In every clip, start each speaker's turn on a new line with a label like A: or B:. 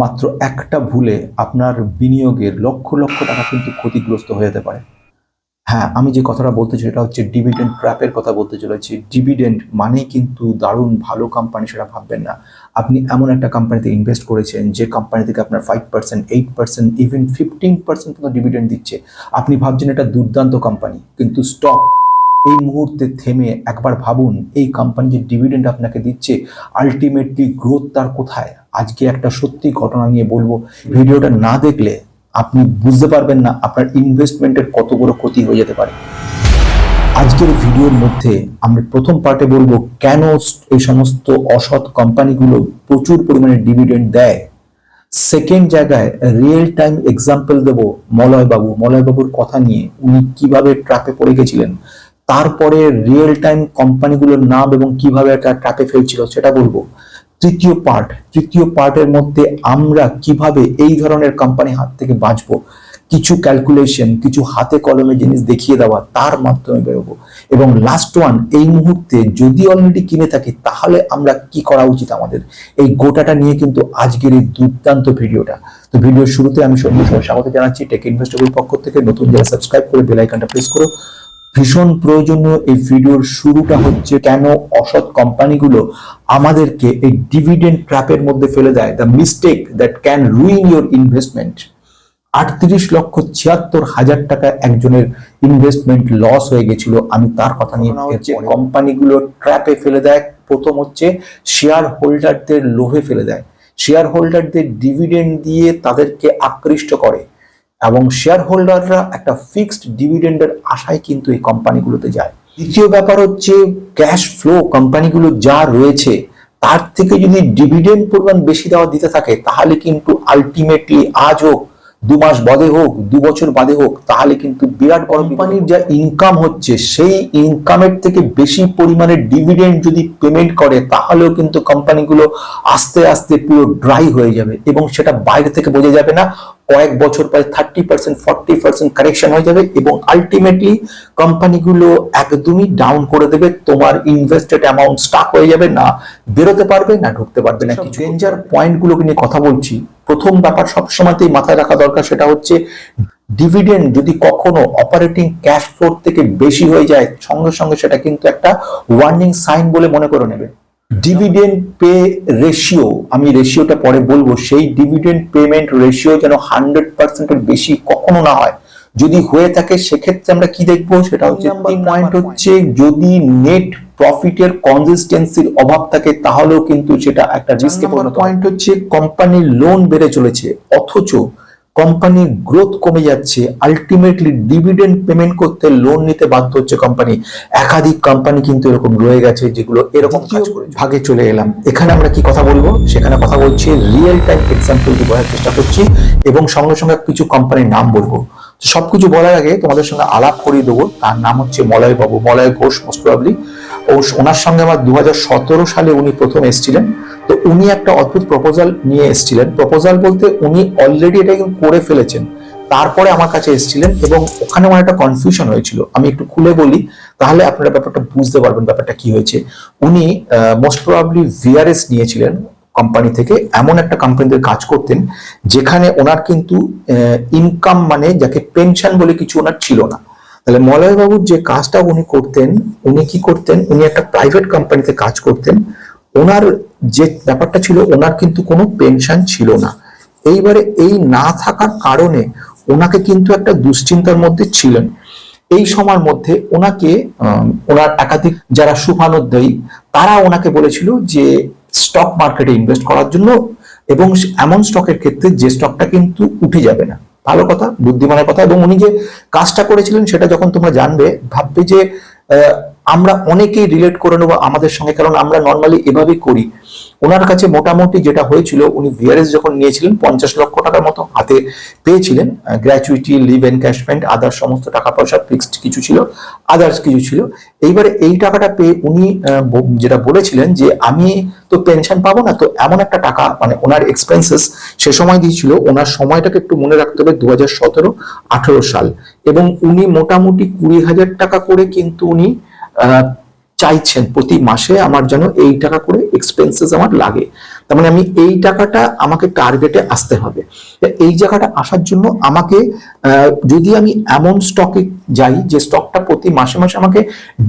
A: মাত্র একটা ভুলে আপনার বিনিয়োগের লক্ষ লক্ষ টাকা কিন্তু ক্ষতিগ্রস্ত হয়ে যেতে পারে। হ্যাঁ আমি যে কথাটা বলতে চাই সেটা হচ্ছে ডিভিডেন্ড ট্র্যাপের কথা বলতে চলেছি। ডিভিডেন্ড মানেই কিন্তু দারুণ ভালো কোম্পানি সেটা ভাববেন না। আপনি এমন একটা কোম্পানিতে ইনভেস্ট করেছেন, যে কোম্পানি থেকে আপনার five percent eight percent even fifteen percent পর্যন্ত ডিভিডেন্ড দিচ্ছে। আপনি ভাবছেন এটা দুর্দান্ত কোম্পানি কিন্তু স্টক এই মুহূর্তে থেমে একবার ভাবুন, এই কোম্পানি যে ডিভিডেন্ড আপনাকে দিচ্ছে আলটিমেটলি গ্রোথ তার কোথায়? আজকে একটা সত্যি ঘটনা নিয়ে বলব। ভিডিওটা না দেখলে আপনি বুঝতে পারবেন না আপনার ইনভেস্টমেন্টের কত বড় ক্ষতি হয়ে যেতে পারে। আজকের ভিডিওর মধ্যে আমরা প্রথম পার্টে বলব কেন এই সমস্ত অসৎ কোম্পানিগুলো প্রচুর পরিমাণে ডিভিডেন্ড দেয়। সেকেন্ড জায়গায় রিয়েল টাইম এক্সাম্পল দেব মলয় বাবু মলয় বাবুর কথা নিয়ে উনি কীভাবে ট্র্যাপে পড়ে গেছিলেন, তারপরে রিয়েল টাইম কোম্পানিগুলোর নাম এবং কীভাবে একটা ট্র্যাপে ফেলছিল সেটা বলব। তৃতীয় পার্ট তৃতীয় পার্টের মধ্যে আমরা কীভাবে এই ধরনের কোম্পানি হাত থেকে বাঁচবো? কিছু ক্যালকুলেশন কিছু হাতে কলমে জিনিস দেখিয়ে দেওয়া, তার মাধ্যমে বেরোবো। এবং লাস্ট ওয়ান এই মুহূর্তে যদি অলরেডি কিনে থাকি, তাহলে আমরা কি করা উচিত আমাদের? এই গোটাটা নিয়ে কিন্তু আজকের এই দুর্দান্ত ভিডিওটা। তো ভিডিওর শুরুতে আমি সঙ্গে স্বাগত জানাচ্ছি টেক ইনভেস্টেবল পক্ষ থেকে। নতুন যারা সাবস্ক্রাইব করে বেল আইকনটা প্রেস করো। ভীষণ প্রয়োজনীয় এই ভিডিওর শুরুটা হচ্ছে কেন অসৎ কোম্পানিগুলো আমাদেরকে এই ডিভিডেন্ড ট্র্যাপের মধ্যে ফেলে দেয় the mistake that can ruin your investment আটত্রিশ লক্ষ ছিয়াত্তর হাজার টাকা একজনের ইনভেস্টমেন্ট লস হয়ে গেছিল আমি তার কথা নিয়ে হচ্ছে কোম্পানিগুলো ট্র্যাপে ফেলে দেয় প্রথম হচ্ছে শেয়ার হোল্ডারদের লোভে ফেলে দেয়। শেয়ার হোল্ডারদের ডিভিডেন্ড দিয়ে তাদেরকে আকৃষ্ট করে। এবং শেয়ার হোল্ডাররা একটা ফিক্সড ডিভিডেন্ডের আশায় কিন্তু এই কোম্পানিগুলোতে যায়। দ্বিতীয় ব্যাপার হচ্ছে ক্যাশ ফ্লো কোম্পানিগুলো যা রয়েছে তার থেকে যদি ডিভিডেন্ড পরিমাণ বেশি দেওয়া দিতে থাকে তাহলে কিন্তু আলটিমেটলি আজ হোক দু মাস বাদে হোক দু বছর বাদে হোক তাহলে কিন্তু বিরাট বড় কোম্পানির যা ইনকাম হচ্ছে সেই ইনকামের থেকে বেশি পরিমাণে ডিভিডেন্ড যদি পেমেন্ট করে তাহলেও কিন্তু কোম্পানিগুলো আস্তে আস্তে পুরো ড্রাই হয়ে যাবে এবং সেটা বাইরে থেকে বোঝা যাবে না কয়েক বছর পরে thirty percent forty percent correction হয়ে যাবে এবং আলটিমেটলি কোম্পানিগুলো একদমই ডাউন করে দেবে। তোমার ইনভেস্টেড অ্যামাউন্ট স্টাক হয়ে যাবে না বেরোতে পারবে না ঢুকতে পারবে না। কিছু ডেঞ্জার পয়েন্টগুলোকে নিয়ে কথা বলছি। প্রথম ব্যাপার সবসময়তেই মাথায় রাখা দরকার সেটা হচ্ছে ডিভিডেন্ড যদি কখনো অপারেটিং ক্যাশ ফ্লোর থেকে বেশি হয়ে যায় সঙ্গে সঙ্গে সেটা কিন্তু একটা ওয়ার্নিং সাইন বলে মনে করে নেবে। ডিভিডেন্ড পে রেশিও আমি রেশিওটা পরে বলব সেই ডিভিডেন্ড পেমেন্ট রেশিও যেন হান্ড্রেড পার্সেন্টের বেশি কখনো না হয়। যদি হয়ে থাকে সেক্ষেত্রে আমরা কি দেখব? সেটা হচ্ছে পয়েন্ট হচ্ছে যদি নেট প্রফিটের কনসিস্টেন্সির অভাব থাকে তাহলেও কিন্তু সেটা একটা রিস্কে পয়েন্ট হচ্ছে কোম্পানির লোন বেড়ে চলেছে অথচ কোম্পানির গ্রোথ কমে যাচ্ছে আলটিমেটলি ডিভিডেন্ড পেমেন্ট করতে লোন নিতে বাধ্য হচ্ছে কোম্পানি একাধিক কোম্পানি কিন্তু এরকম রয়ে গেছে যেগুলো এরকম ভাগে চলে এলাম। এখানে আমরা কি কথা বলব? সেখানে কথা বলছি রিয়েল টাইম এক্সাম্পল দিয়ে বলার চেষ্টা করছি এবং সঙ্গে সঙ্গে কিছু কোম্পানির নাম বলব। সবকিছু বলার আগে তোমাদের সঙ্গে আলাপ করিয়ে দেবো। তার নাম হচ্ছে মলয় বাবু মলয় ঘোষ মোস্ট প্রবাবলি ও ওনার সঙ্গে আমার দু হাজার সতেরো সালে উনি প্রথম এসেছিলেন। তো উনি একটা অদ্ভুত প্রপোজাল নিয়ে এসেছিলেন। প্রপোজাল বলতে উনি অলরেডি এটা কিন্তু করে ফেলেছেন। তারপরে আমার কাছে এসেছিলেন এবং ওখানে আমার একটা কনফিউশন হয়েছিল। আমি একটু খুলে বলি, তাহলে আপনারা ব্যাপারটা বুঝতে পারবেন ব্যাপারটা কি হয়েছে। উনি মোস্ট প্রবাবলি ভিআরএস নিয়েছিলেন কোম্পানি থেকে, এমন একটা কোম্পানিতে কাজ করতেন, যেখানে ওনার কিন্তু ইনকাম মানে যাকে পেনশন বলে কিছু ওনার ছিল না। তাহলে মলয় বাবুর যে কাজটা উনি করতেন, উনি কি করতেন? উনি একটা প্রাইভেট কোম্পানিতে কাজ করতেন। ওনার যে ব্যাপারটা ছিল, ওনার কিন্তু কোনো পেনশন ছিল না। এইবারে এই না থাকার কারণে ওনাকে কিন্তু একটা দুশ্চিন্তার মধ্যে ছিলেন। এই সময়ের মধ্যে ওনাকে ওনার একাধিক যারা সুফানোদ্যয়ী তারা ওনাকে বলেছিল যে স্টক মার্কেটে ইনভেস্ট করার জন্য এবং এমন স্টকের ক্ষেত্রে যে স্টকটা কিন্তু উঠে যাবে না। ভালো কথা, বুদ্ধিমানের কথা। এবং উনি যে কাজটা করেছিলেন, সেটা যখন তোমরা জানবে, ভাববে যে আমরা অনেকেই রিলেট করে নেব আমাদের সঙ্গে, কারণ আমরা নর্মালি এভাবেই করি। ওনার কাছে মোটামুটি যেটা হয়েছিল, উনি ভিআরএস যখন নিয়েছিলেন, পঞ্চাশ লক্ষ টাকার মতো হাতে পেয়েছিলেন গ্র্যাচুইটি লিভ এনক্যাশমেন্ট আদার্স সমস্ত টাকা পয়সা ফিক্সড কিছু ছিল আদার্স কিছু ছিল। এইবারে এই টাকাটা পেয়ে উনি যেটা বলেছিলেন যে, আমি তো পেনশন পাবো না, তো এমন একটা টাকা মানে ওনার এক্সপেন্সেস সে সময় দিয়েছিল, ওনার সময়টাকে একটু মনে রাখতে হবে দু হাজার সতেরো আঠেরো সাল। এবং উনি মোটামুটি কুড়ি হাজার টাকা করে কিন্তু উনি চাইছেন প্রতি মাসে আমার যেন এই টাকা করে এক্সপেন্সেস আমার লাগে। তার মানে আমি এই টাকাটা আমাকে টার্গেটে আসতে হবে। এই জায়গাটা আসার জন্য আমাকে যদি আমি এমন স্টকে যাই যে স্টকটা প্রতি মাসে মাসে আমাকে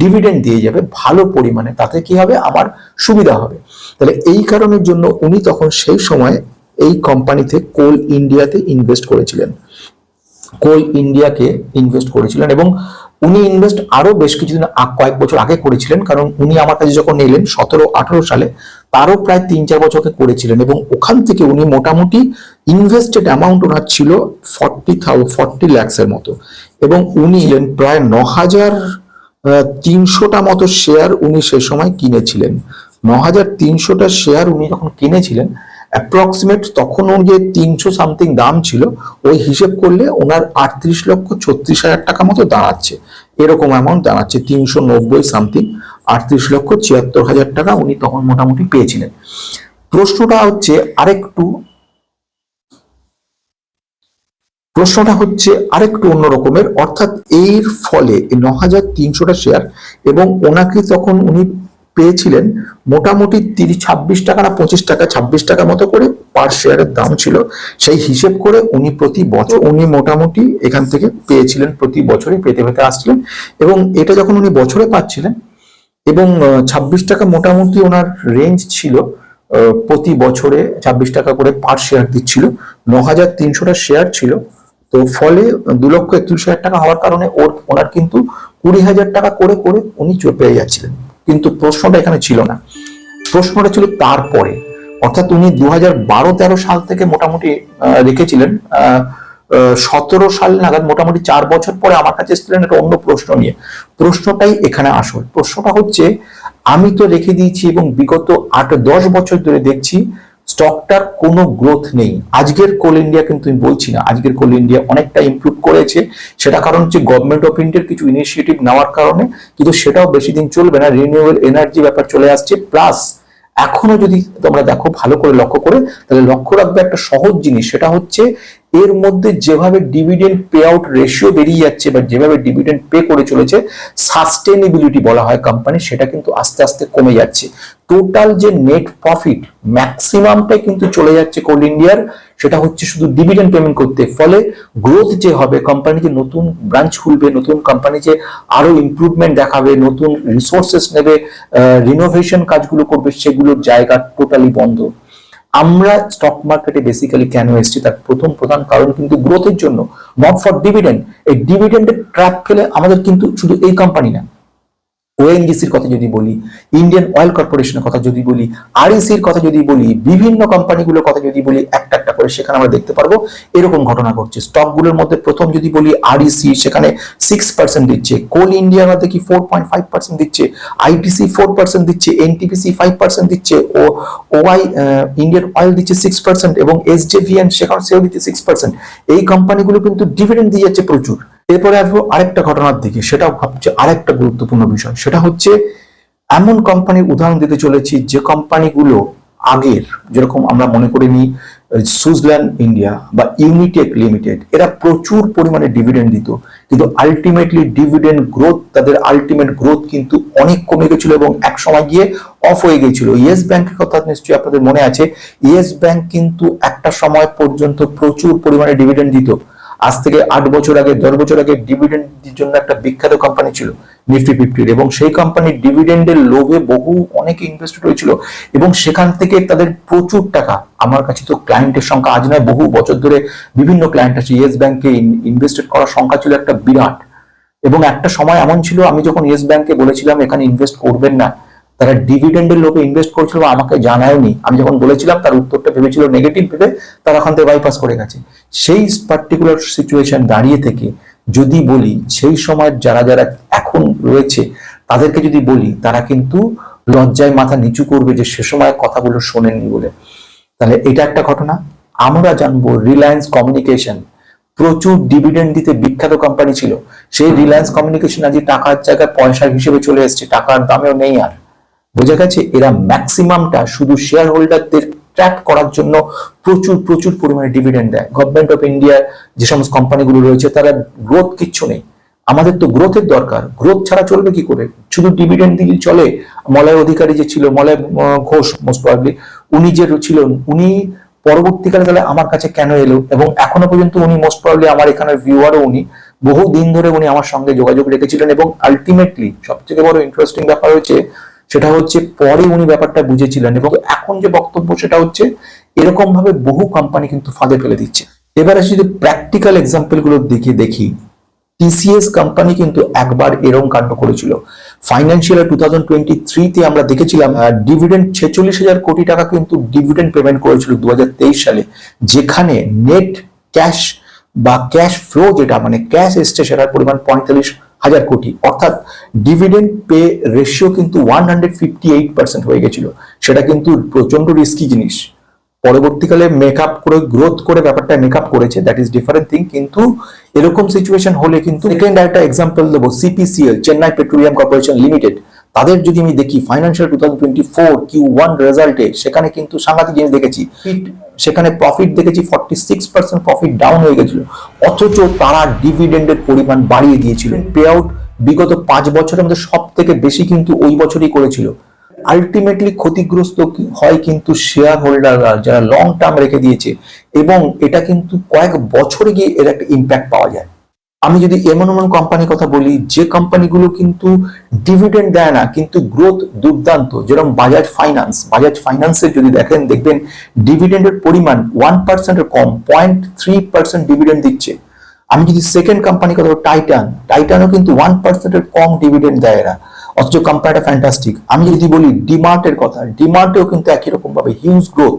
A: ডিভিডেন্ড দিয়ে যাবে ভালো পরিমাণে, তাতে কি হবে? আমার সুবিধা হবে। তাহলে এই কারণের জন্য উনি তখন সেই সময় এই কোম্পানিতে কোল ইন্ডিয়াতে ইনভেস্ট করেছিলেন। কোল ইন্ডিয়াকে ইনভেস্ট করেছিলেন এবং উনি ইনভেস্ট আরও বেশ কিছুদিন কয়েক বছর আগে করেছিলেন, কারণ উনি আমার কাছে যখন এলেন সতেরো, আঠারো সালে, তারও প্রায় তিন, চার বছরকে করেছিলেন এবং ওখান থেকে উনি মোটামুটি ইনভেস্টেড অ্যামাউন্ট ওনার ছিল ফর্টি থাউ ফর্টি ল্যাক্সের মতো। এবং উনি এলেন প্রায় ন হাজার তিনশোটা মতো শেয়ার উনি সে সময় কিনেছিলেন। ন হাজার তিনশোটা শেয়ার উনি যখন কিনেছিলেন অ্যাপ্রক্সিমেট তখন ওর যে তিনশো সামথিং দাম ছিল, ওই হিসেব করলে ওনার আটত্রিশ লক্ষ ছত্রিশ হাজার টাকা মতো দাঁড়াচ্ছে। এরকম অ্যামাউন্ট দাঁড়াচ্ছে, তিনশো নব্বই সামথিং আটত্রিশ লক্ষ ছিয়াত্তর হাজার টাকা উনি তখন মোটামুটি পেয়েছিলেন। প্রশ্নটা হচ্ছে আরেকটু, প্রশ্নটা হচ্ছে আরেকটু অন্য রকমের, অর্থাৎ এর ফলে ন হাজার তিনশোটা শেয়ার এবং ওনাকে তখন উনি পেয়েছিলেন মোটামুটি তিরিশ, ছাব্বিশ টাকা না পঁচিশ টাকা, ছাব্বিশ টাকা মতো করে পার শেয়ারের দাম ছিল। সেই হিসেব করে উনি প্রতি বছর, উনি মোটামুটি এখান থেকে পেয়েছিলেন, প্রতি বছরই পেতে পেতে আসছিলেন। এবং এটা যখন উনি বছরে পাচ্ছিলেন, এবং ছাব্বিশ টাকা মোটামুটি ওনার রেঞ্জ ছিল প্রতি বছরে ছাব্বিশ টাকা করে পার শেয়ার দিচ্ছিল। ন হাজার তিনশোটা শেয়ার ছিল। তো ফলে দু লক্ষ একত্রিশ হাজার টাকা হওয়ার কারণে ওর, ওনার কিন্তু কুড়ি হাজার টাকা করে করে উনি পেয়ে যাচ্ছিলেন। কিন্তু প্রশ্নটা এখানে ছিল না। প্রশ্নটা ছিল তারপরে। অর্থাৎ উনি দু হাজার সাল থেকে মোটামুটি রেখেছিলেন সতেরো সাল নাগাদ মোটামুটি চার বছর পরে আমার কাছে এসেছিলেন একটা অন্য প্রশ্ন নিয়ে। প্রশ্নটাই এখানে আসল। প্রশ্নটা হচ্ছে, আমি তো রেখে দিয়েছি এবং বিগত আট দশ বছর ধরে দেখছি স্টকটার কোনো গ্রোথ নেই। আজকের কোল ইন্ডিয়া কিন্তু আমি বলছি না। আজকের কোল ইন্ডিয়া অনেকটা ইমপ্রুভ করেছে। সেটা কারণ হচ্ছে গভর্নমেন্ট অফ ইন্ডিয়ার কিছু ইনিশিয়েটিভ নেওয়ার কারণে, কিন্তু সেটাও বেশি দিন চলবে না। রিনিউয়েবল এনার্জি ব্যাপার চলে আসছে। প্লাস এখনও যদি তোমরা দেখো, ভালো করে লক্ষ্য করে, তাহলে লক্ষ্য রাখবে একটা সহজ জিনিস। সেটা হচ্ছে, এর মধ্যে যেভাবে ডিভিডেন্ড পে আউট রেশিও বেরিয়ে যাচ্ছে বা যেভাবে ডিভিডেন্ড পে করে চলেছে সাস্টেনেবিলিটি বলা হয় কোম্পানি সেটা কিন্তু আস্তে আস্তে কমে যাচ্ছে। টোটাল যে নেট প্রফিট ম্যাক্সিমামটাই কিন্তু চলে যাচ্ছে কোল ইন্ডিয়ার সেটা হচ্ছে শুধু ডিভিডেন্ড পেমেন্ট করতে। ফলে গ্রোথ যে হবে কোম্পানি যে নতুন ব্রাঞ্চ খুলবে, নতুন কোম্পানি যে আরও ইমপ্রুভমেন্ট দেখাবে, নতুন রিসোর্সেস নেবে রিনোভেশন কাজগুলো করবে, সেগুলোর জায়গা টোটালি বন্ধ। আমরা স্টক মার্কেটে বেসিক্যালি কেন এসেছি? তার প্রথম প্রধান কারণ কিন্তু গ্রোথের জন্য নট ফর ডিভিডেন্ড এই ডিভিডেন্ডের ট্র্যাপ ফেলে আমাদের কিন্তু শুধু এই কোম্পানি না। ওএনজিসির কথা যদি বলি ইন্ডিয়ান অয়েল কর্পোরেশনের কথা যদি বলি আরইসির কথা যদি বলি, বিভিন্ন কোম্পানিগুলোর কথা যদি বলি, একটা একটা করে সেখানে আমরা দেখতে পারব, এরকম ঘটনা ঘটছে। স্টকগুলোর মধ্যে প্রথম যদি বলি আরইসি সেখানে সিক্স পার্সেন্ট দিচ্ছে কোল ইন্ডিয়ার মধ্যে কি ফোর পয়েন্ট ফাইভ পার্সেন্ট দিচ্ছে আইটিসি ফোর পার্সেন্ট দিচ্ছে এনটিপিসি ফাইভ পার্সেন্ট দিচ্ছে, ও ওয়াই ইন্ডিয়ান অয়েল দিচ্ছে সিক্স পার্সেন্ট এবং এসজেভিএন সেখানে সেও দিচ্ছে সিক্স পার্সেন্ট এই কোম্পানিগুলো কিন্তু ডিভিডেন্ড দিয়ে যাচ্ছে প্রচুর। এরপরে আসব আরেকটা ঘটনার দিকে, সেটাও ভাবছে আরেকটা গুরুত্বপূর্ণ বিষয়। সেটা হচ্ছে, এমন কোম্পানির উদাহরণ দিতে চলেছি যে কোম্পানিগুলো আগের, যেরকম আমরা মনে করে নিই সুইজারল্যান্ড ইন্ডিয়া বা ইউনিটেক লিমিটেড এরা প্রচুর পরিমাণে ডিভিডেন্ড দিত। কিন্তু আলটিমেটলি ডিভিডেন্ড গ্রোথ তাদের আলটিমেট গ্রোথ কিন্তু অনেক কমে গেছিল এবং এক সময় গিয়ে অফ হয়ে গিয়েছিল। ইয়েস ব্যাংকের কথা নিশ্চয়ই আপনাদের মনে আছে। ইয়েস ব্যাংক কিন্তু একটা সময় পর্যন্ত প্রচুর পরিমাণে ডিভিডেন্ড দিত। আজ থেকে আট বছর আগে, দশ বছর আগে ডিভিডেন্ডের জন্য একটা বিখ্যাত কোম্পানি ছিল নিফটি ফিফটির এবং সেই কোম্পানির ডিভিডেন্ডের লোভে বহু অনেকে ইনভেস্ট হয়েছিল। এবং সেখান থেকে তাদের প্রচুর টাকা, আমার কাছে তো ক্লায়েন্টের সংখ্যা আজ নয়, বহু বছর ধরে বিভিন্ন ক্লায়েন্ট আছে। ইয়েস ব্যাংকে ইনভেস্টেড করার সংখ্যা ছিল একটা বিরাট। এবং একটা সময় এমন ছিল, আমি যখন ইয়েস ব্যাংকে বলেছিলাম, এখানে ইনভেস্ট করবেন না। তারা ডিভিডেন্ডের লোভে ইনভেস্ট করেছিল আমাকে জানায়নি। আমি যখন বলেছিলাম, তার উত্তরটা ভেবেছিল নেগেটিভ ভেবে তারা ওখান থেকে বাইপাস করে গেছে। সেই পার্টিকুলার সিচুয়েশন দাঁড়িয়ে থেকে যদি বলি, সেই সময় যারা যারা এখন রয়েছে, তাদেরকে যদি বলি, তারা কিন্তু লজ্জায় মাথা নিচু করবে যে সে সময় কথাগুলো শোনেননি বলে। তাহলে এটা একটা ঘটনা। আমরা জানব রিলায়েন্স কমিউনিকেশন প্রচুর ডিভিডেন্ড দিতে বিখ্যাত কোম্পানি ছিল। সেই রিলায়েন্স কমিউনিকেশন আজ টাকার জায়গায় পয়সা হিসেবে চলে এসেছে। টাকার দামেও নেই আর। বোঝা গেছে এরা ম্যাক্সিমামটা শুধু শেয়ার হোল্ডারদের ট্র্যাক করার জন্য প্রচুর প্রচুর পরিমাণে ডিভিডেন্ড দেয়। গভর্নমেন্ট অফ ইন্ডিয়ার যে সমস্ত কোম্পানিগুলো রয়েছে, তারা গ্রোথ কিচ্ছু নেই। আমাদের তো গ্রোথের দরকার। গ্রোথ ছাড়া চলবে কি করে? শুধু ডিভিডেন্ড দিয়ে চলে? মলয় অধিকারী যে ছিল, মলয় ঘোষ মোস্ট প্রবাবলি উনি যে ছিলেন উনি পরবর্তীকালে তাহলে আমার কাছে কেন এলো? এবং এখনও পর্যন্ত উনি মোস্ট প্রবাবলি আমার এখানের ভিউয়ারও উনি। বহু দিন ধরে উনি আমার সঙ্গে যোগাযোগ রেখেছিলেন এবং আলটিমেটলি সব থেকে বড় ইন্টারেস্টিং ব্যাপার হচ্ছে সেটা হচ্ছে পরে উনি ব্যাপারটা বুঝেছিলেন এবং এখন যে বক্তব্য সেটা হচ্ছে এরকম ভাবে বহু কোম্পানি কিন্তু ফাঁদে ফেলে দিচ্ছে। এবার আসি যদি প্র্যাকটিক্যাল এক্সাম্পলগুলো দিকে দেখি। টিসিএস কোম্পানি কিন্তু একবার এরকম কাণ্ড করেছিল। ফাইন্যান্সিয়াল টু থাউজেন্ড টোয়েন্টি থ্রিতে আমরা দেখেছিলাম ডিভিডেন্ড ছেচল্লিশ হাজার কোটি টাকা কিন্তু ডিভিডেন্ড পেমেন্ট করেছিল দু হাজার তেইশ সালে। যেখানে নেট ক্যাশ বা ক্যাশ ফ্লো যেটা মানে ক্যাশ এসছে সেটার পরিমাণ পঁয়তাল্লিশ হাজার কোটি, অর্থাৎ ডিভিডেন্ড পে রেশিও কিন্তু one hundred fifty eight percent হয়ে গেছিল। সেটা কিন্তু প্রচণ্ড রিস্কি জিনিস। পরবর্তীকালে মেকআপ করে গ্রোথ করে ব্যাপারটা মেকআপ করেছে দ্যাট ইজ ডিফারেন্ট থিং কিন্তু এরকম সিচুয়েশন হলে কিন্তু সেকেন্ড একটা এক্সাম্পল দেবো CPCL Chennai petroleum corporation limited তাদের যদি আমি দেখি financial two thousand twenty four Q one রেজাল্টে সেখানে কিন্তু সাংঘাতিক জিনিস দেখেছি। সেখানে প্রফিট দেখেছি forty six percent profit down হয়ে গেছিল। অথচ তারা ডিভিডেন্ডের পরিমাণ বাড়িয়ে দিয়েছিলেন পে আউট বিগত পাঁচ বছরের মধ্যে সব থেকে বেশি কিন্তু ওই বছরই করেছিল। আলটিমেটলি ক্ষতিগ্রস্ত হয় কিন্তু শেয়ার হোল্ডাররা যারা লং টার্ম রেখে দিয়েছে। এবং এটা কিন্তু কয়েক বছরে গিয়ে এর একটা ইম্প্যাক্ট পাওয়া যায়। আমি যদি এমন এমন কোম্পানির কথা বলি, যে কোম্পানিগুলো কিন্তু ডিভিডেন্ড দেয় না, কিন্তু গ্রোথ দুর্দান্ত, যেরকম বাজাজ ফাইন্যান্স বাজাজ ফাইন্যান্সের যদি দেখেন, দেখবেন ডিভিডেন্ডের পরিমাণ ওয়ান পার্সেন্টের কম পয়েন্ট থ্রি পার্সেন্ট ডিভিডেন্ড দিচ্ছে। আমি যদি সেকেন্ড কোম্পানি কথা টাইটান টাইটানও কিন্তু ওয়ান পার্সেন্টের কম ডিভিডেন্ড দেয় এরা। অথচ কোম্পানিটা ফ্যান্টাস্টিক আমি যদি বলি ডিমার্টের কথা ডিমার্টেও কিন্তু একই রকম ভাবে হিউজ গ্রোথ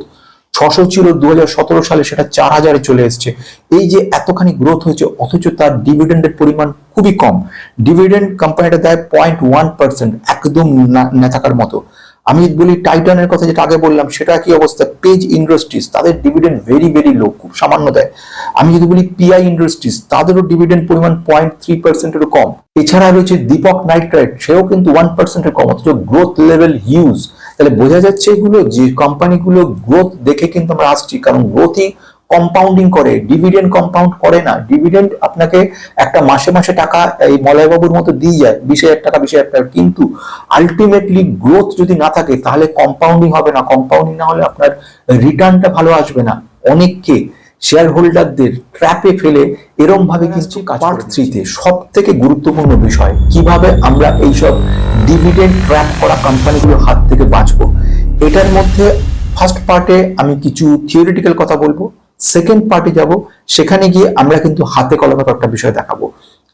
A: ছশো ছিল দু হাজার সতেরো সালে, সেটা চার হাজারে চলে এসছে। এই যে এতখানি গ্রোথ হয়েছে, অথচ তার ডিভিডেন্ডের পরিমাণ খুবই কম। ডিভিডেন্ড কোম্পানিটা দেয় পয়েন্ট ওয়ান পার্সেন্ট একদম না- থাকার মতো। আমি বলি টাইটানের কথা যেটা আগে বললাম, সেটা কি অবস্থা? পেজ ইন্ডাস্ট্রিজ তাদের ডিভিডেন্ড ভেরি ভেরি লো খুব সামান্য দেয়। আমি যদি বলি পিআই ইন্ডাস্ট্রিজ তাদেরও ডিভিডেন্ড পরিমাণ পয়েন্ট থ্রি পার্সেন্টেরও কম। এছাড়া রয়েছে দীপক নাইট্রাইট সেও কিন্তু ওয়ান পার্সেন্টের কম, অথচ গ্রোথ লেভেল হিউজ তাহলে বোঝা যাচ্ছে এগুলো যে কোম্পানিগুলো গ্রোথ দেখে কিন্তু আমরা আসছি, কারণ গ্রোথই কম্পাউন্ডিং করে ডিভিডেন্ড কম্পাউন্ড করে না। ডিভিডেন্ড আপনাকে একটা মাসে মাসে টাকা এই মলয়বাবুর মতো দিয়ে যায়, বিশ হাজার টাকা, বিশ হাজার টাকা। কিন্তু আলটিমেটলি গ্রোথ যদি না থাকে, তাহলে কম্পাউন্ডিং হবে না। কম্পাউন্ডিং না হলে আপনার রিটার্নটা ভালো আসবে না। অনেককে শেয়ার হোল্ডারদের ট্র্যাপে ফেলে এরম ভাবে কিন্তু পার্ট থ্রিতে সব থেকে গুরুত্বপূর্ণ বিষয় কীভাবে আমরা এইসব ডিভিডেন্ড ট্র্যাপ করা কোম্পানিগুলোর হাত থেকে বাঁচবো। এটার মধ্যে ফার্স্ট পার্টে আমি কিছু থিওরিটিক্যাল কথা বলব সেকেন্ড পার্টে যাব সেখানে গিয়ে আমরা কিন্তু হাতে কলমে একটা বিষয় দেখাবো।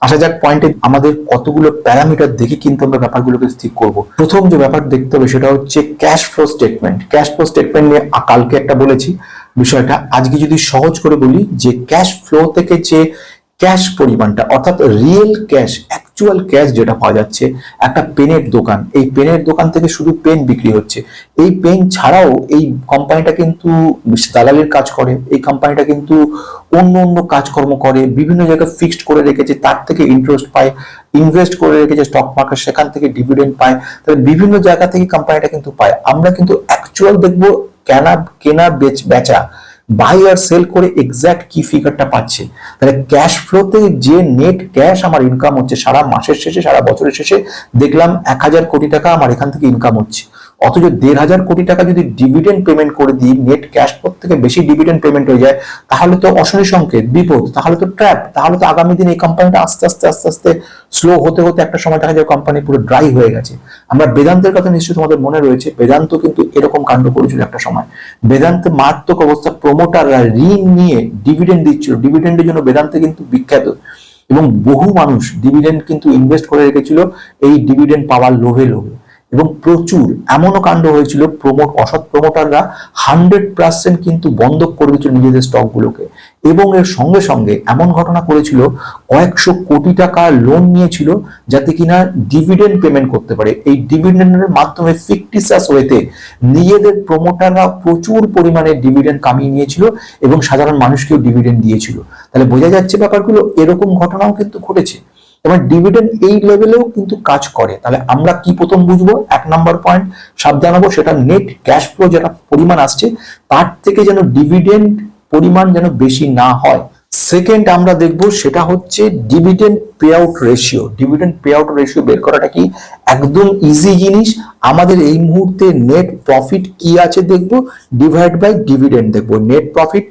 A: আসা যাক পয়েন্টে আমাদের কতগুলো প্যারামিটার দেখে কিন্তু আমরা ব্যাপারগুলোকে স্থির করব। প্রথম যে ব্যাপার দেখতে হবে সেটা হচ্ছে cash flow statement cash flow statement নিয়ে কালকে একটা বলেছি। বিষয়টা, আজকে যদি সহজ করে বলি যে ক্যাশ ফ্লো থেকে যে ক্যাশ পরিমাণটা, অর্থাৎ রিয়েল ক্যাশ অ্যাকচুয়াল ক্যাশ যেটা পাওয়া যাচ্ছে, একটা পেনের দোকান। এই পেনের দোকান থেকে শুধু পেন বিক্রি হচ্ছে। এই পেন ছাড়াও এই কোম্পানিটা কিন্তু দালালির কাজ করে, এই কোম্পানিটা কিন্তু অন্য অন্য কাজকর্ম করে, বিভিন্ন জায়গায় ফিক্সড করে রেখেছে, তার থেকে ইন্টারেস্ট পায় ইনভেস্ট করে রেখেছে স্টক মার্কেট সেখান থেকে ডিভিডেন্ড পায়, তাহলে বিভিন্ন জায়গা থেকে কোম্পানিটা কিন্তু পায়। আমরা কিন্তু অ্যাকচুয়াল দেখব কেনা কেনা, বেচ- বেচা বাই আর সেল করে এক্স্যাক্ট কি ফিগারটা পাচ্ছে? তাহলে ক্যাশ ফ্লোতে যে নেট ক্যাশ আমার ইনকাম হচ্ছে, সারা মাসের শেষে, সারা বছরের শেষে দেখলাম এক হাজার কোটি টাকা আমার এখান থেকে ইনকাম হচ্ছে। অথচ দেড় হাজার কোটি টাকা যদি ডিভিডেন্ড পেমেন্ট করে দিই নেট ক্যাশ থেকে বেশি ডিভিডেন্ড পেমেন্ট হয়ে যায়, তাহলে তো অশনি সংকেত, বিপদ, তাহলে তো ট্র্যাপ তাহলে তো আগামী দিন এই কোম্পানিটা আস্তে আস্তে আস্তে আস্তে স্লো হতে হতে একটা সময় দেখা যায় কোম্পানি পুরো ড্রাই হয়ে গেছে। আমরা বেদান্তের কথা নিশ্চয়ই তোমাদের মনে রয়েছে, বেদান্ত কিন্তু এরকম কাণ্ড করেছিল একটা সময়। বেদান্ত মারাত্মক অবস্থা প্রমোটাররা ঋণ নিয়ে ডিভিডেন্ড দিচ্ছিল ডিভিডেন্ডের জন্য বেদান্তে কিন্তু বিখ্যাত। এবং বহু মানুষ ডিভিডেন্ড কিন্তু ইনভেস্ট করে রেখেছিল, এই ডিভিডেন্ড পাওয়ার লোভে লোভে। এবং প্রচুর এমনও কাণ্ড হয়েছিল প্রমোট অসৎ প্রমোটাররা হান্ড্রেড পার্সেন্ট কিন্তু বন্ধ করে দিয়েছিল নিজেদের স্টকগুলোকে এবং এর সঙ্গে সঙ্গে এমন ঘটনা করেছিল, কয়েকশো কোটি টাকা লোন নিয়েছিল, যাতে কিনা ডিভিডেন্ড পেমেন্ট করতে পারে। এই ডিভিডেন্ডের মাধ্যমে ফিকটিসাস ওয়েতে নিজেদের প্রমোটাররা প্রচুর পরিমাণে ডিভিডেন্ড কামিয়ে নিয়েছিল এবং সাধারণ মানুষকেও ডিভিডেন্ড দিয়েছিল। তাহলে বোঝা যাচ্ছে ব্যাপারগুলো, এরকম ঘটনাও কিন্তু ঘটেছে। এবং ডিভিডেন্ড এই লেভেলেও কিন্তু কাজ করে। তাহলে আমরা কি প্রথম বুঝব? এক নাম্বার পয়েন্ট সাবধান হব সেটা নেট ক্যাশ ফ্লো যেটা পরিমাণ আসছে, তার থেকে যেন ডিভিডেন্ড পরিমাণ যেন বেশি না হয়। সেকেন্ড আমরা দেখব, সেটা হচ্ছে dividend pay out ratio dividend pay out ratio বের করাটা কি? একদম ইজি জিনিস। আমাদের এই মুহূর্তে নেট প্রফিট কি আছে দেখব? ডিভাইড বাই ডিভিডেন্ড দেখব। নেট প্রফিট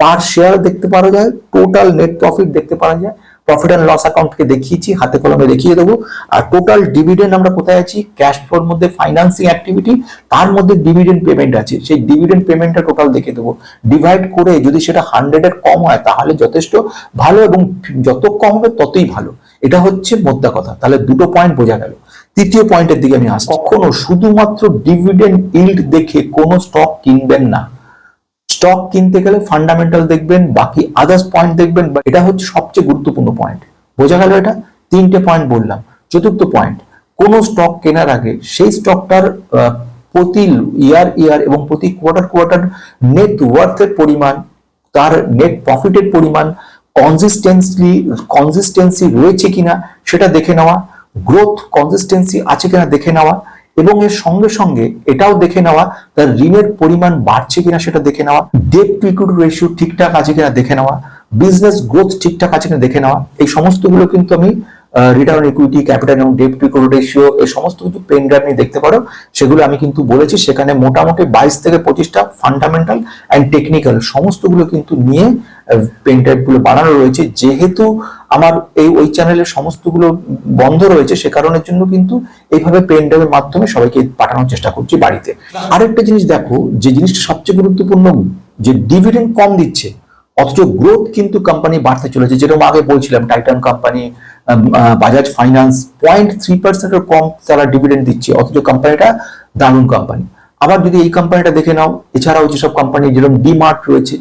A: পার শেয়ার দেখতে পারা যায় টোটাল নেট প্রফিট দেখতে পারা যায়। প্রফিট অ্যান্ড লস অ্যাকাউন্ট থেকে দেখিয়েছি, হাতে কলমে দেখিয়ে দেবো। আর টোটাল ডিভিডেন্ড আমরা কোথায় আছি? ক্যাশ ফ্লোর মধ্যে ফাইন্যান্সিং অ্যাক্টিভিটি তার মধ্যে ডিভিডেন্ড পেমেন্ট আছে। সেই ডিভিডেন্ড পেমেন্টটা টোটাল দেখে দেবো। ডিভাইড করে যদি সেটা হান্ড্রেডের কম হয়, তাহলে যথেষ্ট ভালো এবং যত কম হবে ততই ভালো। এটা হচ্ছে মোদ্দা কথা। তাহলে দুটো পয়েন্ট বোঝা গেল। তৃতীয় পয়েন্টের দিকে আমি আসছি। কখনো শুধুমাত্র ডিভিডেন্ড ইল্ড দেখে কোনো স্টক কিনবেন না। স্টক কিনতে গেলে ফান্ডামেন্টাল দেখবেন, বাকি আদার্স পয়েন্ট দেখবেন বা এটা হচ্ছে সবচেয়ে গুরুত্বপূর্ণ পয়েন্ট বোঝা গেল এটা? তিনটে পয়েন্ট বললাম। চতুর্থ পয়েন্ট কোন স্টক কেনার আগে সেই স্টকটার প্রতি ইয়ার ইয়ার এবং প্রতি কোয়ার্টার কোয়ার্টার নেট ওয়ার্থের পরিমাণ, তার নেট প্রফিটের পরিমাণ কনসিস্টেন্সলি কনসিস্টেন্সি রয়েছে কিনা সেটা দেখে নেওয়া গ্রোথ কনসিস্টেন্সি আছে কিনা দেখে নেওয়া এবং এর সঙ্গে সঙ্গে এটাও দেখে নেওয়া, তার ঋণের পরিমাণ বাড়ছে কিনা সেটা দেখে নেওয়া ডেট টু ইকুইটি রেশিও ঠিকঠাক আছে কিনা দেখে নেওয়া বিজনেস গ্রোথ ঠিকঠাক আছে কিনা দেখে নেওয়া, এই সমস্তগুলো কিন্তু আমি রিটার্ন ইকুইটি ক্যাপিটাল এবং ডেট টু ইকুইটি রেশিও এই সমস্ত কিছু পেন ড্রাইভ নিয়ে দেখতে পারো। সেগুলো আমি কিন্তু বলেছি, সেখানে মোটামুটি বাইশ থেকে পঁচিশটা ফান্ডামেন্টাল অ্যান্ড টেকনিক্যাল সমস্তগুলো কিন্তু নিয়ে পেন ড্রাইভগুলো বানানো রয়েছে। যেহেতু আমার এই, ওই চ্যানেলের সমস্তগুলো বন্ধ রয়েছে, সে কারণের জন্য কিন্তু এইভাবে পেন ড্রাইভের মাধ্যমে সবাইকে পাঠানোর চেষ্টা করছি বাড়িতে। আরেকটা জিনিস দেখো, যে জিনিসটা সবচেয়ে গুরুত্বপূর্ণ, যে ডিভিডেন্ড কম দিচ্ছে, অথচ গ্রোথ কিন্তু কোম্পানি বাড়তে চলেছে, যেরকম আগে বলছিলাম Titan company Bajaj finance point three পার্সেন্টের কম তারা ডিভিডেন্ড দিচ্ছে, অথচ কোম্পানিটা দারুণ কোম্পানি আবার যদি এই কোম্পানিটা দেখে নাও, এছাড়াও যেসব কোম্পানি যেরকম ডিমার্ট রয়েছে,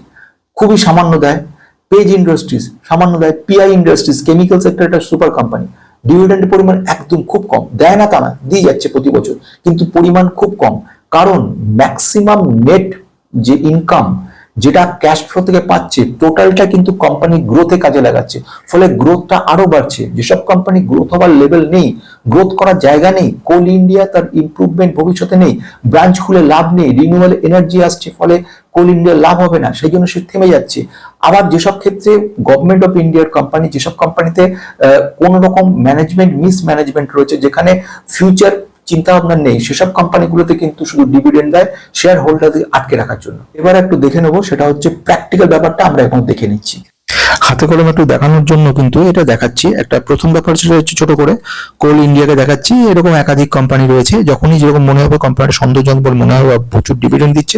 A: খুবই সামান্য দেয়। পেজ ইন্ডাস্ট্রিজ সামান্য দেয়। পিআই ইন্ডাস্ট্রিজ কেমিক্যাল সেক্টর একটা সুপার কোম্পানি ডিভিডেন্ডের পরিমাণ একদম খুব কম। দেয় না তা না, দিয়ে যাচ্ছে প্রতি বছর। কিন্তু পরিমাণ খুব কম। কারণ ম্যাক্সিমাম নেট যে ইনকাম যেটা ক্যাশ ফ্লো থেকে পাচ্ছে টোটালটা কিন্তু কোম্পানি গ্রোথে কাজে লাগাচ্ছে। ফলে গ্রোথটা আরও বাড়ছে। যেসব কোম্পানি গ্রোথ হওয়ার লেভেল নেই গ্রোথ করার জায়গা নেই কোল ইন্ডিয়া তার ইমপ্রুভমেন্ট ভবিষ্যতে নেই ব্রাঞ্চ খুলে লাভ নেই রিনিউয়াল এনার্জি আসছে, ফলে কোল ইন্ডিয়া লাভ হবে না, সেই জন্য সে থেমে যাচ্ছে। আবার যেসব ক্ষেত্রে গভর্নমেন্ট অফ ইন্ডিয়ার কোম্পানি যেসব কোম্পানিতে কোন রকম ম্যানেজমেন্ট মিস ম্যানেজমেন্ট রয়েছে, যেখানে ফিউচার চিন্তা ভাবনা নেই। সেসব কোম্পানিগুলোতে কিন্তু শুধু ডিভিডেন্ড দেয় শেয়ার হোল্ডারদের আটকে রাখার জন্য। এবার একটু দেখে নেব, সেটা হচ্ছে প্র্যাকটিক্যাল ব্যাপারটা আমরা এখন দেখে নিচ্ছি।
B: হাতে কলমে একটু দেখানোর জন্য কিন্তু এটা দেখাচ্ছি। একটা প্রথম ব্যাপার সেটা হচ্ছে ছোট করে কোল ইন্ডিয়াকে দেখাচ্ছি। এরকম একাধিক কোম্পানি রয়েছে, যখনই যেরকম মনে হবে কোম্পানিটা সন্দেহজনক বলে মনে হবে প্রচুর ডিভিডেন্ড দিচ্ছে,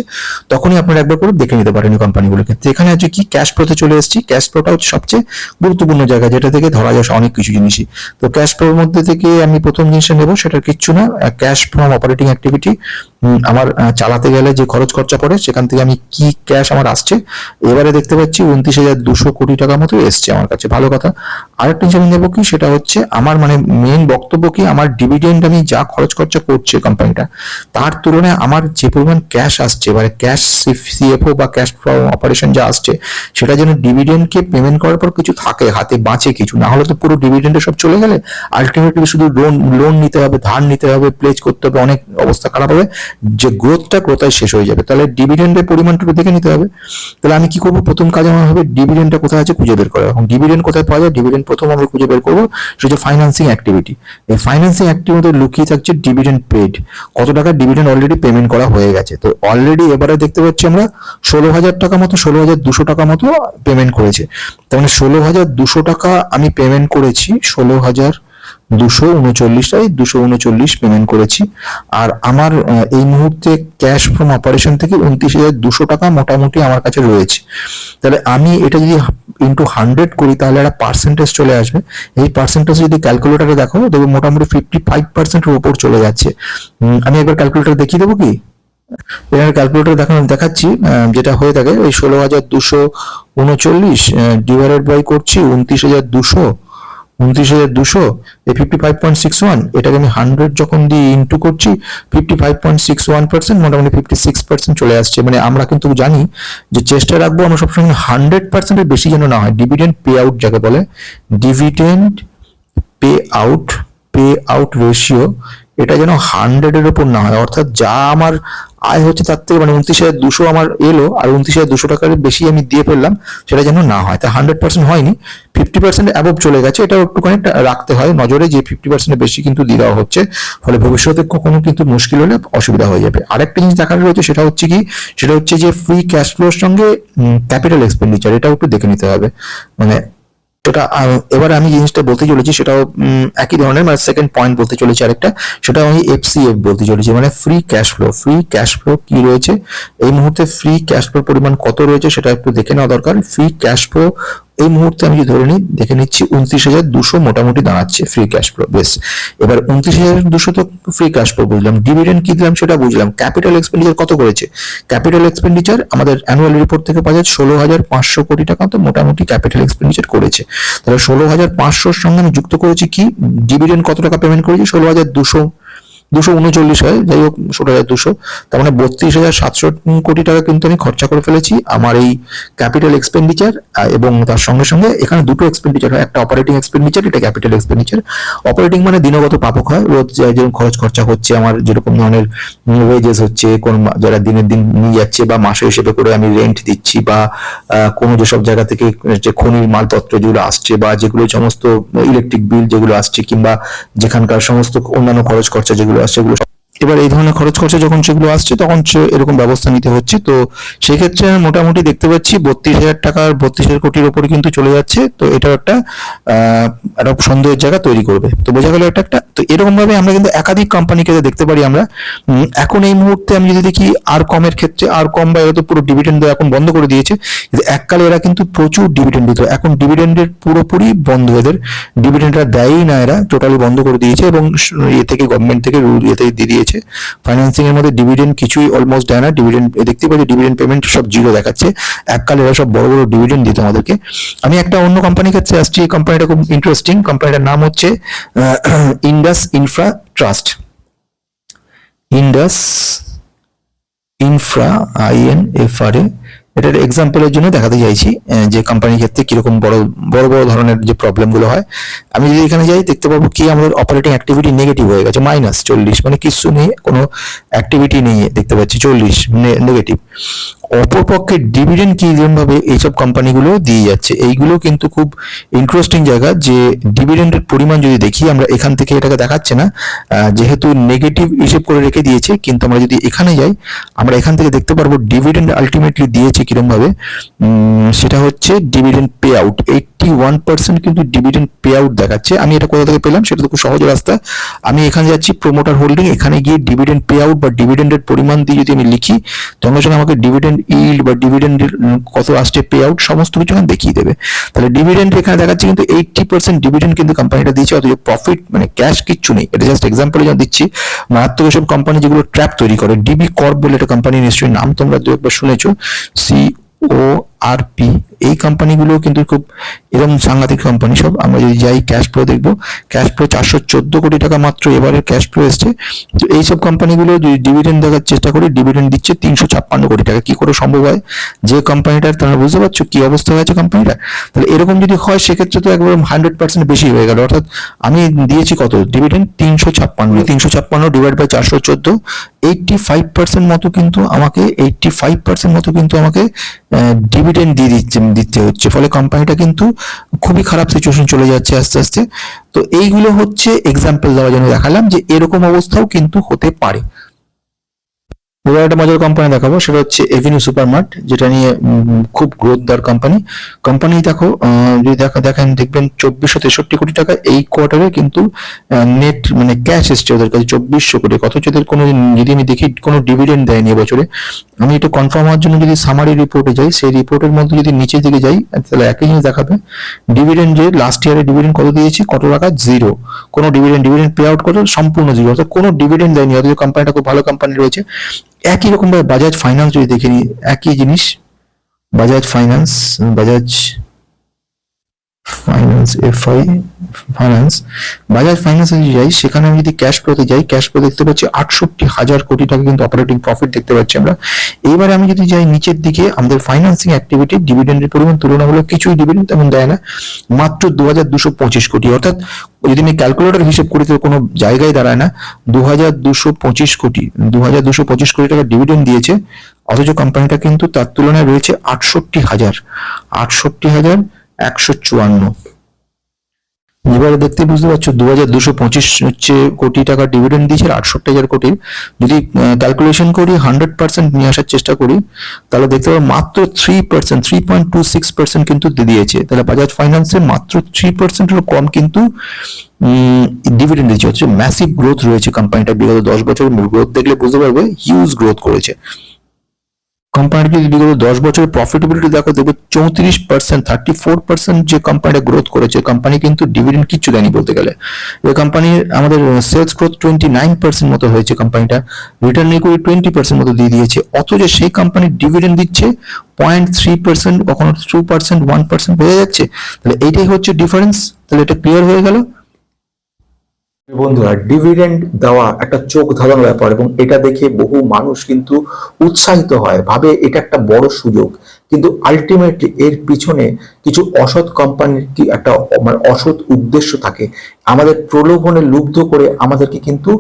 B: তখনই আপনারা একবার করে দেখে নিতে পারেন এই কোম্পানিগুলোকে তো এখানে আছে কি ক্যাশ ফ্লোতে চলে এসেছি। ক্যাশ ফ্লোটা হচ্ছে সবচেয়ে গুরুত্বপূর্ণ জায়গা, যেটা থেকে ধরা যায় অনেক কিছু জিনিসই। তো ক্যাশ ফ্লোর মধ্যে থেকে আমি প্রথম জিনিসটা নেব, সেটা কিচ্ছু না। ক্যাশ ফ্রম অপারেটিং অ্যাক্টিভিটি আমার চালাতে গেলে যে খরচ খরচা পড়ে, সেখান থেকে আমি কি ক্যাশ আমার আসছে, এবারে দেখতে পাচ্ছি উনত্রিশ হাজার দুশো কোটি টাকা মতো এসছে আমার কাছে। ভালো কথা। আরেকটা আমি নেব কি, সেটা হচ্ছে আমার মানে মেন বক্তব্য কি, আমার ডিভিডেন্ড আমি যা খরচ খরচা করছে কোম্পানিটা তার তুলনায় আমার যে পরিমাণ ক্যাশ আসছে, এবারে ক্যাশ সিএফও বা ক্যাশ অপারেশন যা আসছে, সেটা যেন ডিভিডেন্ডকে পেমেন্ট করার পর কিছু থাকে, হাতে বাঁচে কিছু, না হলে তো পুরো ডিভিডেন্ডে সব চলে গেলে আলটিমেটলি শুধু লোন লোন নিতে হবে, ধার নিতে হবে প্লেজ করতে হবে, অনেক অবস্থা খারাপ হবে। যে গ্রোথটা কোথায় শেষ হয়ে যাবে, তাহলে ডিভিডেন্ডের পরিমাণটা দেখে নিতে হবে। তাহলে আমি কি করব? প্রথম কাজ আমার হবে ডিভিডেন্ডটা কোথায় আছে খুঁজে বের করা। এখন ডিভিডেন্ড কোথায় পাওয়া যায়? ডিভিডেন্ড প্রথম আমরা খুঁজে বের করব সেটা ফাইন্যান্সিং অ্যাক্টিভিটি এই ফাইন্যান্সিং অ্যাক্টিভিটি লুকিয়ে থাকছে ডিভিডেন্ড পেড কত টাকা ডিভিডেন্ড অলরেডি পেমেন্ট করা হয়ে গেছে? তো অলরেডি এবারে দেখতে পাচ্ছি আমরা ষোলো হাজার টাকা মতো, ষোলো হাজার দুশো টাকা মতো পেমেন্ট করেছে। তার মানে ষোলো হাজার দুশো টাকা আমি পেমেন্ট করেছি, ষোলো হাজার দুশো উনচল্লিশটাই দুশো উনচল্লিশ পেমেন্ট করেছি। আর আমার এই মুহূর্তে ক্যাশ ফ্রম অপারেশন থেকে উনত্রিশ হাজার দুশো টাকা মোটামুটি আমার কাছে রয়েছে। তাহলে আমি এটা যদি ইন্টু হান্ড্রেড করি, তাহলে একটা পার্সেন্টেজ চলে আসবে। এই পার্সেন্টেজ যদি ক্যালকুলেটারে দেখো, দেখবে মোটামুটি ফিফটি ফাইভ পার্সেন্টের উপর চলে যাচ্ছে। আমি একবার ক্যালকুলেটার দেখিয়ে দেবো কি? এখানে ক্যালকুলেটর দেখানো, দেখাচ্ছি যেটা হয়ে থাকে ওই ষোলো হাজার দুশো উনচল্লিশ ডিভাইডেড বাই করছি উনত্রিশ হাজার দুশো উনত্রিশ হাজার দুশো fifty five point six one এটাকে আমি হান্ড্রেড যখন দিয়ে ইন্টু করছি fifty five point six one percent মোটামুটি ফিফটি সিক্স পার্সেন্ট চলে আসছে। মানে আমরা কিন্তু জানি যে চেষ্টা রাখব আমরা সবসময় হান্ড্রেড পার্সেন্টের বেশি যেন না হয়। ডিভিডেন্ড পে আউট যাকে বলে dividend pay out pay out ratio
A: এটা যেন হান্ড্রেডের ওপর না হয়, অর্থাৎ যা আমার আয় হচ্ছে তার থেকে মানে উনত্রিশ হাজার দুশো আমার এলো, আর উনত্রিশ হাজার দুশো টাকার বেশি আমি দিয়ে ফেললাম, সেটা যেন না হয়। তা হান্ড্রেড পার্সেন্ট হয়নি ফিফটি পার্সেন্ট অ্যাবভ চলে গেছে, এটাও একটুখানি রাখতে হয় নজরে যে ফিফটি পার্সেন্টের বেশি কিন্তু দিয়ে দেওয়া হচ্ছে, ফলে ভবিষ্যতে কখনো কিন্তু মুশকিল হলে অসুবিধা হয়ে যাবে। আরেকটা জিনিস দেখার রয়েছে, সেটা হচ্ছে কি, সেটা হচ্ছে যে ফ্রি ক্যাশ ফ্লোর সঙ্গে ক্যাপিটাল এক্সপেন্ডিচার এটাও একটু দেখে নিতে হবে। মানে সেটা এবারে আমি জিনিসটা বলতে চলেছি সেটাও একই ধরনের মানে সেকেন্ড পয়েন্ট বলতে চলেছি আরেকটা, সেটা আমি এফসিএফ বলতে চলেছি মানে free cash flow free cash flow কি রয়েছে? এই মুহূর্তে ফ্রি ক্যাশ ফ্লোর পরিমাণ কত রয়েছে সেটা একটু দেখে নেওয়া দরকার। ফ্রি ক্যাশ ফ্লো এই মুহূর্তে আমি ধরে নিই, দেখে নিচ্ছি উনত্রিশ হাজার দুশো মোটামুটি দাঁড়াচ্ছে ফ্রি ক্যাশ ফ্লো বেশ, এবার উনত্রিশ হাজার দুশো তো ফ্রি ক্যাশ ফ্লো বুঝলাম। ডিভিডেন্ড কি দিলাম সেটা বুঝলাম। ক্যাপিটাল এক্সপেন্ডিচার কত করেছে? ক্যাপিটাল এক্সপেন্ডিচার আমাদের অ্যানুয়াল রিপোর্ট থেকে পাওয়া যায় ষোলো হাজার পাঁচশো কোটি টাকা তো মোটামুটি ক্যাপিটাল এক্সপেন্ডিচার করেছে। তাহলে ষোলো হাজার পাঁচশোর সঙ্গে আমি যুক্ত করেছি কি? ডিভিডেন্ড কত টাকা পেমেন্ট করেছি? ষোলো হাজার দুশো দুশো উনচল্লিশ হয়, যাই হোক ষোলো হাজার দুশো। তার মানে বত্রিশ হাজার সাতশো কোটি টাকা কিন্তু আমি খরচা করে ফেলেছি আমার এই ক্যাপিটাল এক্সপেন্ডিচার এবং তার সঙ্গে সঙ্গে এখানে দুটো এক্সপেন্ডিচার হয়, একটা অপারেটিং এক্সপেন্ডিচার এটা ক্যাপিটাল এক্সপেন্ডিচার অপারেটিং মানে দিনগত পাপক হয়, রোজ যেরকম খরচ খরচা হচ্ছে, আমার যেরকম ধরনের ওয়েজেস হচ্ছে, কোন যারা দিনের দিন নিয়ে যাচ্ছে বা মাসে হিসেবে করে আমি রেন্ট দিচ্ছি বা কোনো যেসব জায়গা থেকে যে খনির মালপত্র যেগুলো আসছে বা যেগুলো সমস্ত ইলেকট্রিক বিল যেগুলো আসছে কিংবা যেখানকার সমস্ত অন্যান্য খরচ খরচা যেগুলো አስቸግሎ এবার এই ধরনের খরচ খরচা যখন সেগুলো আসছে, তখন এরকম ব্যবস্থা নিতে হচ্ছে। তো সেক্ষেত্রে মোটামুটি দেখতে পাচ্ছি বত্রিশ হাজার টাকার বত্রিশ হাজার কোটির উপরে কিন্তু চলে যাচ্ছে। তো এটাও একটা একটা সন্দেহের জায়গা তৈরি করবে। তো বোঝা গেল এটা একটা, তো এরকম ভাবে আমরা কিন্তু একাধিক কোম্পানিকে দেখতে পারি আমরা। এখন এই মুহূর্তে আমি যদি দেখি আর কমের ক্ষেত্রে আর কম বা এরা তো পুরো ডিভিডেন্ড এখন বন্ধ করে দিয়েছে। এককালে এরা কিন্তু প্রচুর ডিভিডেন্ড দিত। এখন ডিভিডেন্ডের পুরোপুরি বন্ধ। এদের ডিভিডেন্ডটা দেয়ই না এরা টোটালি বন্ধ করে দিয়েছে এবং ইয়ে থেকে গভর্নমেন্ট থেকে রুল এতে দিয়ে দিয়েছে। ফাইন্যান্সিং এর মধ্যে ডিভিডেন্ড কিছুই অলমোস্ট দেয় না। ডিভিডেন্ড দেখতে পাচ্ছি ডিভিডেন্ড পেমেন্ট সব জিরো দেখাচ্ছে। এককালে এরা সব বড় বড় ডিভিডেন্ড দিত আমাদেরকে। আমি একটা অন্য কোম্পানির কাছে আসছি। এই কোম্পানিটা খুব ইন্টারেস্টিং কোম্পানিটার নাম হচ্ছে Indus infra trust Indus infra I N F R A এটার এক্সাম্পলের জন্য দেখাতে চাইছি যে কোম্পানির ক্ষেত্রে কীরকম বড় বড় বড় ধরনের যে প্রবলেমগুলো হয়। আমি যদি এখানে যাই, দেখতে পাবো কি আমাদের অপারেটিং অ্যাক্টিভিটি নেগেটিভ হয়ে গেছে মাইনাস চল্লিশ। মানে কিছু নেই, কোনো অ্যাক্টিভিটি নেই, দেখতে পাচ্ছি চল্লিশ নেগেটিভ অপরপক্ষে ডিভিডেন্ড কি ভাবে এইসব কোম্পানিগুলো দিয়ে যাচ্ছে, এইগুলো কিন্তু খুব ইন্টারেস্টিং জায়গা যে ডিভিডেন্ডের পরিমাণ যদি দেখি, আমরা এখান থেকে এটাকে দেখাচ্ছে না যেহেতু নেগেটিভ হিসেব করে রেখে দিয়েছে, কিন্তু আমরা যদি এখানে যাই, আমরা এখান থেকে দেখতে পারব ডিভিডেন্ড আলটিমেটলি দিয়েছে কিরম ভাবে সেটা হচ্ছে dividend pay out eighty one percent কিন্তু ডিভিডেন্ড পে আউট দেখাচ্ছে। আমি এটা কোথা থেকে পেলাম, সেটা তো খুব সহজ রাস্তা। আমি এখানে যাচ্ছি প্রোমোটার হোল্ডিং এখানে গিয়ে ডিভিডেন্ড পে আউট বা ডিভিডেন্ডের পরিমাণ দিয়ে যদি আমি লিখি সঙ্গে সঙ্গে আমাকে ডিভিডেন্ড ইল্ড বা ডিভিডেন্ডের কত আসছে পে আউট সমস্ত কিছু এখানে দেখিয়ে দেবে। তাহলে ডিভিডেন্ড এখানে দেখাচ্ছে কিন্তু এইটটি পার্সেন্ট ডিভিডেন্ড কিন্তু কোম্পানিটা দিচ্ছে অথচ প্রফিট মানে ক্যাশ কিচ্ছু নেই। এটা জাস্ট এক্সাম্পল যেমন দিচ্ছি, মারাত্মক এসব কোম্পানি যেগুলো ট্র্যাপ তৈরি করে ডিবি কর্প বলে একটা কোম্পানি নিশ্চয়ই নাম তোমরা দু একবার শুনেছো সি ও আর পি এই কোম্পানিগুলো কিন্তু খুব এরকম সাংঘাতিক কোম্পানি সব। আমরা যদি যাই ক্যাশ ফ্লো দেখব ক্যাশ ফ্লো চারশো চোদ্দ কোটি টাকা মাত্র এবারে ক্যাশ ফ্লো এসছে। তো এইসব কোম্পানিগুলো যদি ডিভিডেন্ড দেখার চেষ্টা করি ডিভিডেন্ড দিচ্ছে তিনশো ছাপ্পান্ন কোটি টাকা। কি করে সম্ভব হয়? যে কোম্পানিটার তোমরা বুঝতে পারছ কি অবস্থা হয়েছে কোম্পানিটা তাহলে এরকম যদি হয়, সেক্ষেত্রে তো একবার হান্ড্রেড পার্সেন্ট বেশি হয়ে গেল। অর্থাৎ আমি দিয়েছি কত? ডিভিডেন্ড তিনশো ছাপ্পান্ন। তিনশো ছাপ্পান্ন ডিভাইড বাই চারশো চোদ্দ এইটটি ফাইভ পার্সেন্ট মতো কিন্তু আমাকে এইটটি ফাইভ পার্সেন্ট মতো কিন্তু আমাকে ডিভিডেন্ড দিয়ে দিচ্ছে, দিতে হচ্ছে। ফলে কোম্পানিটা কিন্তু খুবই খারাপ সিচুয়েশন চলে যাচ্ছে আস্তে আস্তে। তো এইগুলো হচ্ছে এক্সাম্পল দেওয়ার জন্য দেখালাম যে এরকম অবস্থাও কিন্তু হতে পারে। এবার একটা মজার কোম্পানি দেখাবো, সেটা হচ্ছে এভিনিউ সুপারমার্ট যেটা নিয়ে খুব গ্রোথ দর কোম্পানি কোম্পানি দেখো যদি দেখা, দেখেন, দেখবেন চব্বিশশো তেষট্টি কোটি টাকা এই কোয়ার্টারে কিন্তু নেট মানে ক্যাশ এসছে ওদের কাছে চব্বিশশো কোটি। অথচ ওদের কোনো, যদি আমি দেখি, কোনো ডিভিডেন্ড দেয়নি এবছরে। আমি এটা কনফার্ম হওয়ার জন্য যদি সামারি রিপোর্টে যাই, সেই রিপোর্টের মধ্যে যদি নিচের দিকে যাই, তাহলে একই জিনিস দেখাবে। ডিভিডেন্ড যে লাস্ট ইয়ারে ডিভিডেন্ড কত দিয়েছি? কত টাকা? জিরো কোনো ডিভিডেন্ড ডিভিডেন্ড পে আউট কত? সম্পূর্ণ জিরো অর্থাৎ কোনো ডিভিডেন্ড দেয়নি। অথচ কোম্পানিটা খুব ভালো কোম্পানি রয়েছে। একই রকমভাবে বাজাজ ফাইন্যান্স যদি দেখে নিই, একই জিনিস। Bajaj finance Bajaj finance F I finance Bajaj finance যদি যাই, সেখানে আমি যদি ক্যাশ ফ্লোতে যাই ক্যাশ ফ্লো দেখতে পাচ্ছি আটষট্টি হাজার কোটি টাকা কিন্তু অপারেটিং প্রফিট দেখতে পাচ্ছি আমরা। এইবারে আমি যদি যাই নিচের দিকে, আমাদের ফাইন্যান্সিং অ্যাক্টিভিটি ডিভিডেন্ডের পরিমাণ তুলনামূলক কিছুই ডিভিডেন্ড তেমন দেয় না। মাত্র দু হাজার দুশো পঁচিশ কোটি। অর্থাৎ যদি আমি ক্যালকুলেটর হিসেব করি, তো কোনো জায়গায় দাঁড়ায় না। দু হাজার দুশো পঁচিশ কোটি দু হাজার দুশো পঁচিশ কোটি টাকা ডিভিডেন্ড দিয়েছে। অথচ কোম্পানিটা কিন্তু তার তুলনায় রয়েছে আটষট্টি হাজার। আটষট্টি হাজার একশো চুয়ান্ন। এবারে দেখতে বুঝতে পারছ দু হাজার দুশো পঁচিশ হচ্ছে কোটি টাকা ডিভিডেন্ড দিয়েছে আটষট্টি হাজার কোটি। যদি ক্যালকুলেশন করি হান্ড্রেড পার্সেন্ট নিয়ে আসার চেষ্টা করি, তাহলে দেখতে পাবো মাত্র three percent three point two six percent কিন্তু দিয়েছে। তাহলে বাজাজ ফাইন্যান্সে মাত্র থ্রি পার্সেন্টেরও কম কিন্তু ডিভিডেন্ড দিয়েছে। হচ্ছে ম্যাসিভ গ্রোথ রয়েছে কোম্পানিটা বিগত দশ বছরের গ্রোথ দেখলে বুঝতে পারবে হিউজ গ্রোথ করেছে। কোম্পানির যদি বিগত দশ বছরের প্রফিটেবিলিটি দেখো, দেখবে চৌত্রিশ পার্সেন্ট থার্টি ফোর পার্সেন্ট যে কোম্পানিটা গ্রোথ করেছে কোম্পানি কিন্তু ডিভিডেন্ড কিচ্ছু দেয়নি বলতে গেলে। এই কোম্পানির আমাদের sales growth twenty nine percent মতো হয়েছে কোম্পানিটা রিটার্ন ইকুইটি টোয়েন্টি পার্সেন্ট মতো দিয়ে দিয়েছে, অথচ সেই কোম্পানির ডিভিডেন্ড দিচ্ছে পয়েন্ট থ্রি পার্সেন্ট কখনো টু পার্সেন্ট ওয়ান পার্সেন্ট হয়ে যাচ্ছে? তাহলে এইটাই হচ্ছে ডিফারেন্স তাহলে এটা ক্লিয়ার হয়ে গেল।
C: বন্ধুরা ডিভিডেন্ড দেওয়া একটা চোখ ধাঁধানো ব্যাপার এবং এটা দেখে বহু মানুষ কিন্তু উৎসাহিত হয়, ভাবে এটা একটা বড় সুযোগ। কিন্তু আলটিমেটলি এর পিছনে কিছু অসৎ কোম্পানির কি একটা মানে অসৎ উদ্দেশ্য থাকে। আমাদের প্রলোভনে লুব্ধ করে আমাদেরকে কিন্তু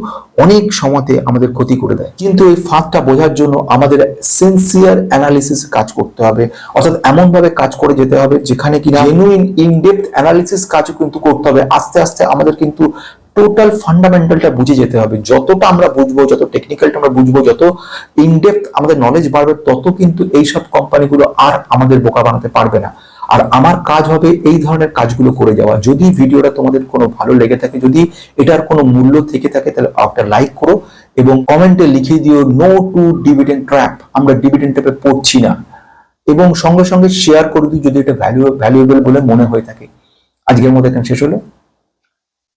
C: অনেক সময়তে আমাদের ক্ষতি করে দেয়। কিন্তু এই ফাঁদটা বোঝার জন্য আমাদের সিনসিয়ার অ্যানালিসিস কাজ করতে হবে। অর্থাৎ এমনভাবে কাজ করে যেতে হবে যেখানে কিনা জেনুইন ইনডেপথ অ্যানালিসিস কাজও কিন্তু করতে হবে। আস্তে আস্তে আমাদের কিন্তু টোটাল ফান্ডামেন্টালটা বুঝে যেতে হবে। যতটা আমরা বুঝব, যত টেকনিক্যালটা আমরা বুঝব, যত ইনডেপথ আমাদের নলেজ বাড়বে, তত কিন্তু এইসব কোম্পানিগুলো আর আমাদের বোকা বানাতে পারবে না। আর আমার কাজ হবে এই ধরনের কাজগুলো করে যাওয়া। যদি ভিডিওটা তোমাদের কোনো ভালো লেগে থাকে, যদি এটার কোনো মূল্য থেকে থাকে, তাহলে একটা লাইক করো এবং কমেন্টে লিখে দিও নো টু ডিভিডেন্ড ট্র্যাপ আমরা ডিভিডেন্ড ট্র্যাপে পড়ছি না। এবং সঙ্গে সঙ্গে শেয়ার করে দিই যদি এটা ভ্যালু ভ্যালুয়েবল বলে মনে হয়ে থাকে। আজকের মধ্যে এখানে শেষ হলো।